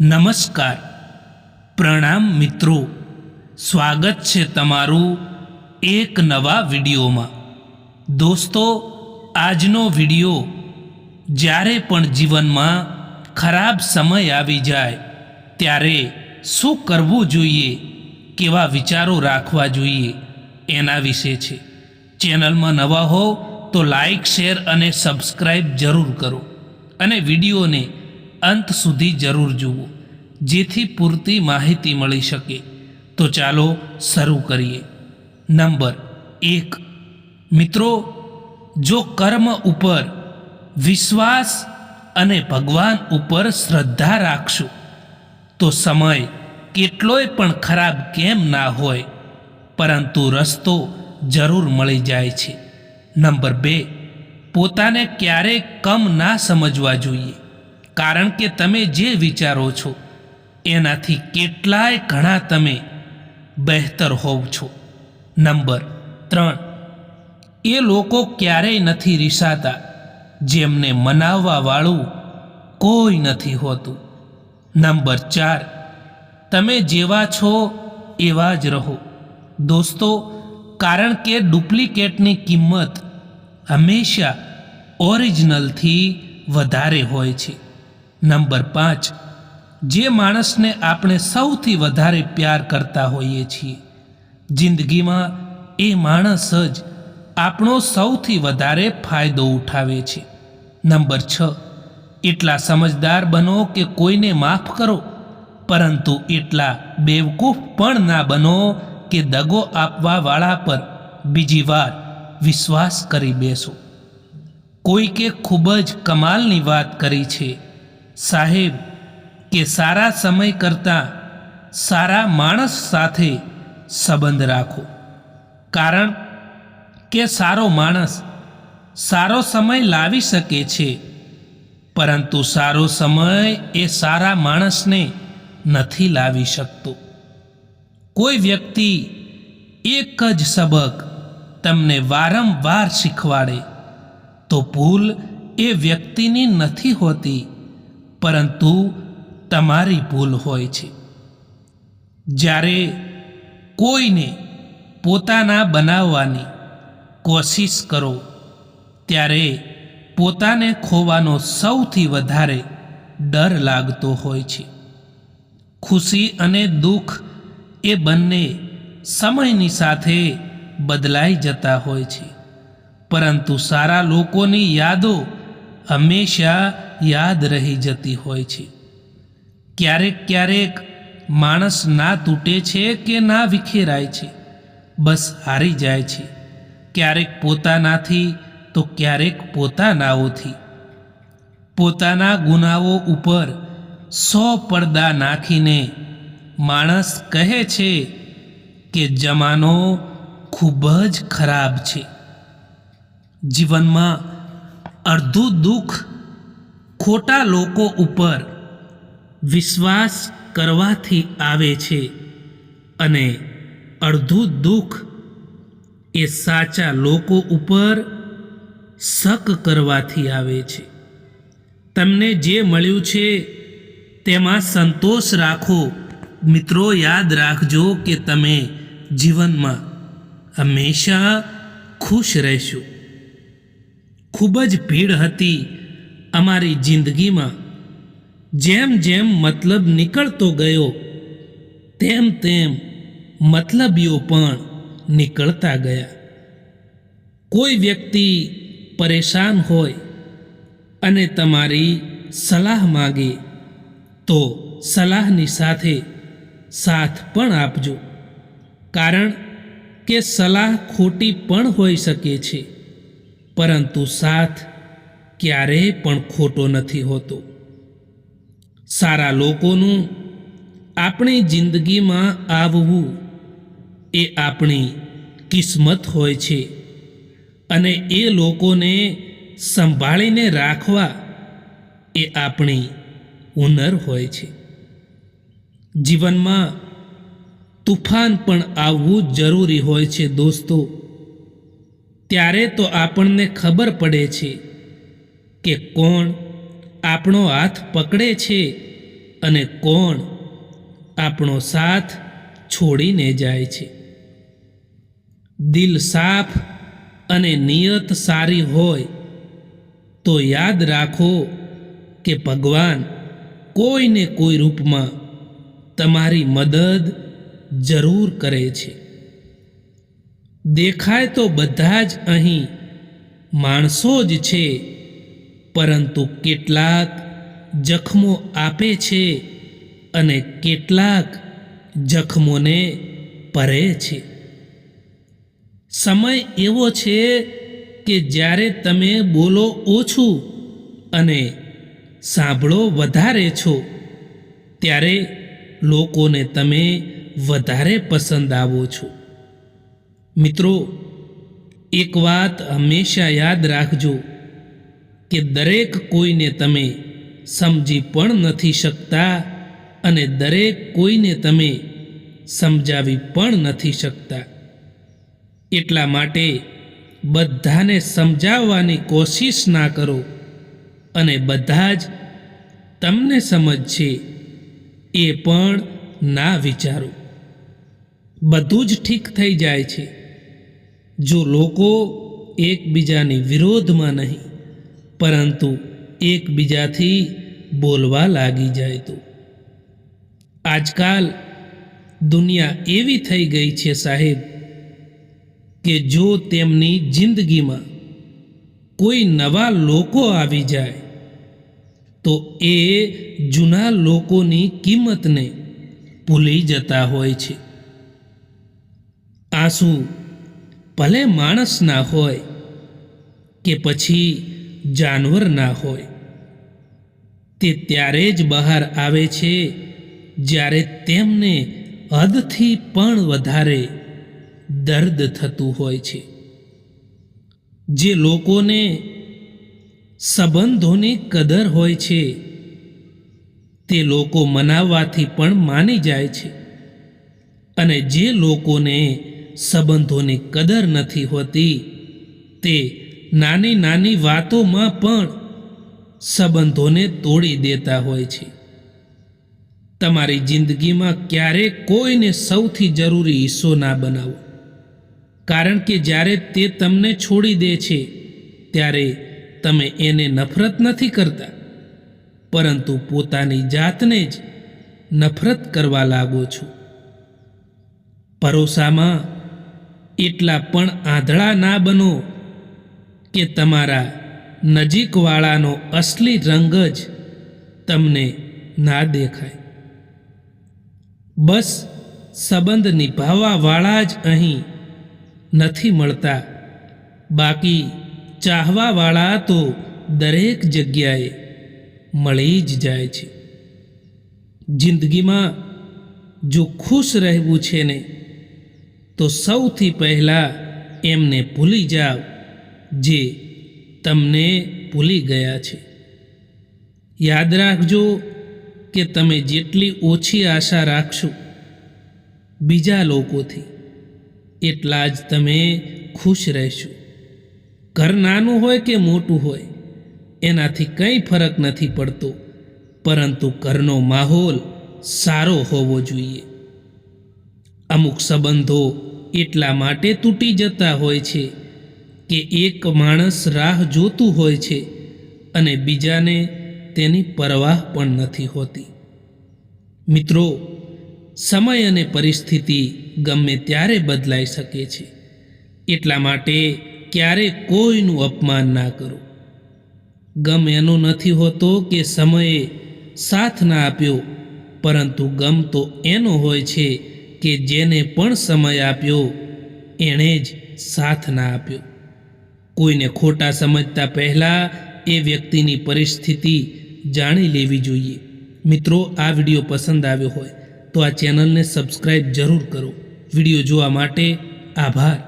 નમસ્કાર. પ્રણામ મિત્રો. સ્વાગત છે તમારું એક નવા વિડીયોમાં. દોસ્તો, આજનો વીડિયો જ્યારે પણ જીવનમાં ખરાબ સમય આવી જાય, ત્યારે શું કરવું જોઈએ, કેવા વિચારો રાખવા જોઈએ, એના વિશે છે. ચેનલમાં નવા હો તો લાઈક, શેર અને સબસ્ક્રાઈબ જરૂર કરો. અને વિડીયોને અંત સુધી જરૂર જુઓ, જેથી પૂરતી માહિતી મળી શકે. તો ચાલો શરૂ કરીએ. નંબર એક. મિત્રો, જો કર્મ ઉપર વિશ્વાસ અને ભગવાન ઉપર શ્રદ્ધા રાખશો, તો સમય કેટલોય પણ ખરાબ કેમ ના હોય, પરંતુ રસ્તો જરૂર મળી જાય છે. નંબર બે. પોતાને ક્યારેય કમ ના સમજવા જોઈએ. કારણ કે તમે જે વિચારો છો, એનાથી કેટલાય ઘણા તમે બહેતર હોવ છો. નંબર ત્રણ, એ લોકો ક્યારેય નથી રીસાતા જેમને મનાવવાવાળું કોઈ નથી હોતું. નંબર ચાર, તમે જેવા છો એવા જ રહો. દોસ્તો, કારણ કે ડુપ્લિકેટની કિંમત હંમેશા ઓરિજિનલથી વધારે હોય છે. નંબર પાંચ, જે માણસને આપણે સૌથી વધારે પ્યાર કરતા હોઈએ છીએ, જિંદગીમાં એ માણસ જ આપણો સૌથી વધારે ફાયદો ઉઠાવે છે. નંબર છ, એટલા સમજદાર બનો કે કોઈને માફ કરો, પરંતુ એટલા બેવકૂફ પણ ના બનો કે દગો આપવાવાળા પર બીજી વાર વિશ્વાસ કરી બેસો. કોઈકે ખૂબ જ કમાલની વાત કરી છે સાહેબ, કે સારા સમય કરતાં સારા માણસ સાથે સંબંધ રાખો. કારણ કે સારો માણસ સારો સમય લાવી શકે છે, પરંતુ સારો સમય એ સારા માણસને નથી લાવી શકતો. કોઈ વ્યક્તિ એક જ સબક તમને વારંવાર શીખવાડે, તો ભૂલ એ વ્યક્તિની નથી હોતી. પરંતુ તમારી ભૂલ હોય છે. જ્યારે કોઈને પોતાના બનાવવાની કોશિશ કરો, ત્યારે પોતાને ખોવાનો સૌથી વધારે ડર લાગતો હોય છે. ખુશી અને દુઃખ એ બંને સમયની સાથે બદલાઈ જતા હોય છે. પરંતુ સારા લોકોની યાદો હંમેશા યાદ રહી જતી હોય છે. ક્યારેક ક્યારેક માણસ ના તૂટે છે કે ના વિખેરાય છે. બસ હારી જાય છે. ક્યારેક પોતાનાથી તો ક્યારેક પોતાનાઓથી. પોતાના ગુનાઓ ઉપર સો પડદા નાખીને માણસ કહે છે કે જમાનો ખૂબ જ ખરાબ છે. જીવનમાં અડધું દુઃખ ખોટા લોકો ઉપર વિશ્વાસ કરવાથી આવે છે અને અડધું દુઃખ એ સાચા લોકો ઉપર શક કરવાથી આવે છે. તમને જે મળ્યું છે તેમાં સંતોષ રાખો. મિત્રો, યાદ રાખજો કે તમે જીવનમાં હંમેશા ખુશ રહેશો. ખૂબ જ ભીડ હતી અમારી જિંદગીમાં જેમ જેમ મતલબ નીકળતો ગયો, તેમ તેમ મતલબીઓ પણ નીકળતા ગયા. કોઈ વ્યક્તિ પરેશાન હોય અને તમારી સલાહ માગે, તો સલાહની સાથે સાથ પણ આપજો. કારણ કે સલાહ ખોટી પણ હોઈ શકે છે, પરંતુ સાથ ક્યારેય પણ ખોટો નથી હોતો. સારા લોકોનું આપણી જિંદગીમાં આવવું એ આપણી કિસ્મત હોય છે અને એ લોકોને સંભાળીને રાખવા એ આપણી હુનર હોય છે. જીવનમાં તુફાન પણ આવવું જરૂરી હોય છે દોસ્તો. ત્યારે તો આપણને ખબર પડે છે કે કોણ આપણો હાથ પકડે છે અને કોણ આપણો સાથ છોડીને જાય છે. દિલ સાફ અને નિયત સારી હોય તો યાદ રાખો કે ભગવાન કોઈને કોઈ રૂપમાં તમારી મદદ જરૂર કરે છે. દેખાય તો બધા જ અહીં માણસો જ છે પરંતુ કેટલાક જખમો આપે છે અને કેટલાક જખમોને પરે છે. સમય એવો છે કે જ્યારે તમે બોલો ઓછું અને સાંભળો વધારે છો, ત્યારે લોકોને તમે વધારે પસંદ આવો છો. મિત્રો, એક વાત હંમેશા યાદ રાખજો. કે દરેક કોઈને તમે સમજી પણ નથી શકતા અને દરેક કોઈને તમે સમજાવી પણ નથી શકતા. એટલા માટે બધાને સમજાવવાની કોશિશ ના કરો અને બધા જ તમને સમજશે, એ પણ ના વિચારો. બધું જ ઠીક થઈ જાય છે. જો લોકો એકબીજાની વિરોધમાં નહીં પરંતુ એકબીજાથી બોલવા લાગી જાય તો. આજકાલ દુનિયા એવી થઈ ગઈ છે સાહેબ કે જો તેમની જિંદગીમાં કોઈ નવા લોકો આવી જાય, તો એ જૂના લોકોની કિંમતને ભૂલી જતા હોય છે. આંસુ ભલે માણસના હોય કે પછી જાનવરના હોય. તે ત્યારે જ બહાર આવે છે, જ્યારે તેમને હદથી પણ વધારે દર્દ થતું હોય છે. જે લોકોને સંબંધોની કદર હોય છે, તે લોકો મનાવવાથી પણ માની જાય છે. અને જે લોકોને સંબંધોની કદર નથી હોતી, તે નાની નાની વાતોમાં પણ સંબંધોને તોડી દેતા હોય છે. તમારી જિંદગીમાં ક્યારેય કોઈને સૌથી જરૂરી હિસ્સો ના બનાવો. કારણ કે જ્યારે તે તમને છોડી દે છે, ત્યારે તમે એને નફરત નથી કરતા. પરંતુ પોતાની જાતને જ નફરત કરવા લાગો છો. ભરોસામાં એટલા પણ આંધળા ના બનો કે તમારા નજીકવાળાનો અસલી રંગ જ તમને ના દેખાય. બસ સંબંધ નિભાવવાવાળા જ અહીં નથી મળતા. બાકી ચાહવાવાળા તો દરેક જગ્યાએ મળી જ જાય છે. જિંદગીમાં જો ખુશ રહેવું છે ને, તો સૌથી પહેલાં એમને ભૂલી જાઓ. જે તમને ભૂલી ગયા છે. યાદ રાખજો કે તમે જેટલી ઓછી આશા રાખશો બીજા લોકોથી, એટલા જ તમે ખુશ રહેશો. ઘર નાનું હોય કે મોટું હોય, એનાથી કંઈ ફરક નથી પડતો, પરંતુ ઘરનો માહોલ સારો હોવો જોઈએ. અમુક સંબંધો એટલા માટે તૂટી જતા હોય છે કે એક માણસ રાહ જોતું હોય છે અને બીજાને તેની પરવાહ પણ નથી હોતી. મિત્રો, સમય અને પરિસ્થિતિ ગમે ત્યારે બદલાઈ શકે છે. એટલા માટે ક્યારે કોઈનું અપમાન ના કરો. ગમ એનો નથી હોતો કે સમયે સાથ ના આપ્યો, પરંતુ ગમ તો એનો હોય છે કે જેને પણ સમય આપ્યો, એણે જ સાથ ના આપ્યો. કોઈને ખોટા સમજતા પહેલાં એ વ્યક્તિની પરિસ્થિતિ જાણી લેવી જોઈએ. મિત્રો, આ વીડિયો પસંદ આવ્યો હોય તો આ ચેનલને સબસ્ક્રાઈબ જરૂર કરો. વીડિયો જોવા માટે આભાર.